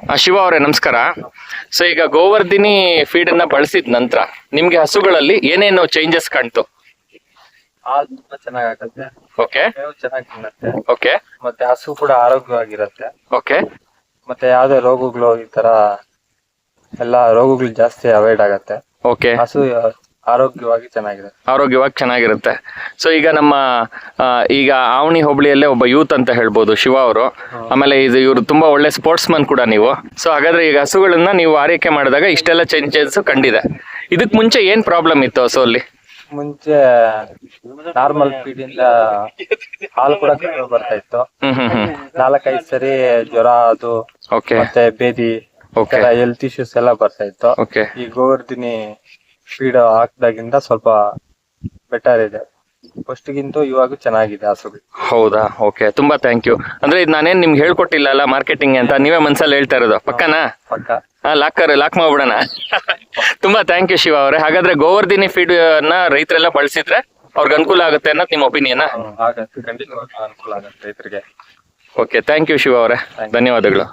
ಶಿವ ಅವರೇ ನಮಸ್ಕಾರ. ಸೊ ಈಗ ಗೋವರ್ಧಿನಿ ಫೀಡ್ ಅನ್ನ ಬಳಸಿದ ನಂತರ ನಿಮ್ಗೆ ಹಸುಗಳಲ್ಲಿ ಏನೇನು ಚೇಂಜಸ್ ಕಾಣ್ತು? ಹಾಲು ತುಂಬಾ ಚೆನ್ನಾಗಾಗತ್ತೆ. ಓಕೆ ಚೆನ್ನಾಗಿ ತಿನ್ನುತ್ತೆ. ಓಕೆ ಮತ್ತೆ ಹಸು ಕೂಡ ಆರೋಗ್ಯವಾಗಿರತ್ತೆ. ಓಕೆ ಮತ್ತೆ ಯಾವ್ದೇ ರೋಗಗಳು ಈ ತರ ಎಲ್ಲ ರೋಗಗಳು ಜಾಸ್ತಿ ಅವಾಯ್ಡ್ ಆಗತ್ತೆ. ಓಕೆ ಹಸು ಆರೋಗ್ಯವಾಗಿ ಚೆನ್ನಾಗಿದೆ. ಆರೋಗ್ಯವಾಗಿ ಚೆನ್ನಾಗಿರುತ್ತೆ. ಸೊ ಈಗ ನಮ್ಮ ಆ, ಈಗ ಆವಣಿ ಹೋಬಳಿಯಲ್ಲೇ ಒಬ್ಬ ಯೂತ್ ಅಂತ ಹೇಳ್ಬೋದು ಶಿವ ಅವರು. ಆಮೇಲೆ ಇದು ಇವರು ತುಂಬಾ ಒಳ್ಳೆ ಸ್ಪೋರ್ಟ್ಸ್ ಮನ್ ಕೂಡ ನೀವು. ಸೊ ಹಾಗಾದ್ರೆ ಈಗ ಹಸುಗಳನ್ನ ನೀವು ಆರೈಕೆ ಮಾಡಿದಾಗ ಇಷ್ಟೆಲ್ಲ ಚೇಂಜಸ್ ಕಂಡಿದೆ. ಇದಕ್ ಮುಂಚೆ ಏನ್ ಪ್ರಾಬ್ಲಮ್ ಇತ್ತು ಹಸುವಲ್ಲಿ ಮುಂಚೆ ನಾರ್ಮಲ್ ಫೀಡ್ ಇಂದ ಹಾಲು ಕೂಡ ಕಡಿಮೆ ಬರ್ತಾ ಇತ್ತು. ಹ್ಮ್ ಹ್ಮ್ ಹ್ಮ್. ನಾಲ್ಕೈದು ಸರಿ ಜ್ವರ ಅದು ಓಕೆ ಮತ್ತೆ ಬೇದಿ Okay. ಹೆಲ್ತ್ ಇಶ್ಯೂಸ್ ಎಲ್ಲ ಬರ್ತಾ ಇತ್ತು. ಓಕೆ ಈ ಗೋವರ್ಧಿನಿ ಫೀಡ್ ಹಾಕ್ದಾಗಿಂದ ಸ್ವಲ್ಪ ಬೆಟರ್ ಇದೆ. ಫಸ್ಟ್ ಗಿಂತ ಇವಾಗ ಚೆನ್ನಾಗಿದೆ ಹಸುಗಳು. ಹೌದಾ? ಓಕೆ ತುಂಬಾ ಥ್ಯಾಂಕ್ ಯು ಅಂದ್ರೆ ಇದು ನಾನೇನ್ ನಿಮ್ಗೆ ಹೇಳ್ಕೊಟ್ಟಿಲ್ಲ ಅಲ್ಲ ಮಾರ್ಕೆಟಿಂಗ್ ಅಂತ? ನೀವೇ ಮನ್ಸಲ್ಲಿ ಹೇಳ್ತಾ ಇರೋದು. ಪಕ್ಕನಾ? ಪಕ್ಕ. ಲಾಕರ್ ಲಾಕ್ ಮಾಡ್ಬಿಡೋಣ. ತುಂಬಾ ಥ್ಯಾಂಕ್ ಯು ಶಿವ ಅವರೇ. ಹಾಗಾದ್ರೆ ಗೋವರ್ಧಿನಿ ಫೀಡ್ನ ರೈತರೆಲ್ಲ ಬಳಸಿದ್ರೆ ಅವ್ರಿಗೆ ಅನುಕೂಲ ಆಗುತ್ತೆ ಅನ್ನೋದು ನಿಮ್ಮ ಒಪಿನಿಯನ್ ಅನುಕೂಲ ಆಗುತ್ತೆ ರೈತರಿಗೆ. ಓಕೆ ಥ್ಯಾಂಕ್ ಯು ಶಿವ ಅವರೇ. ಧನ್ಯವಾದಗಳು.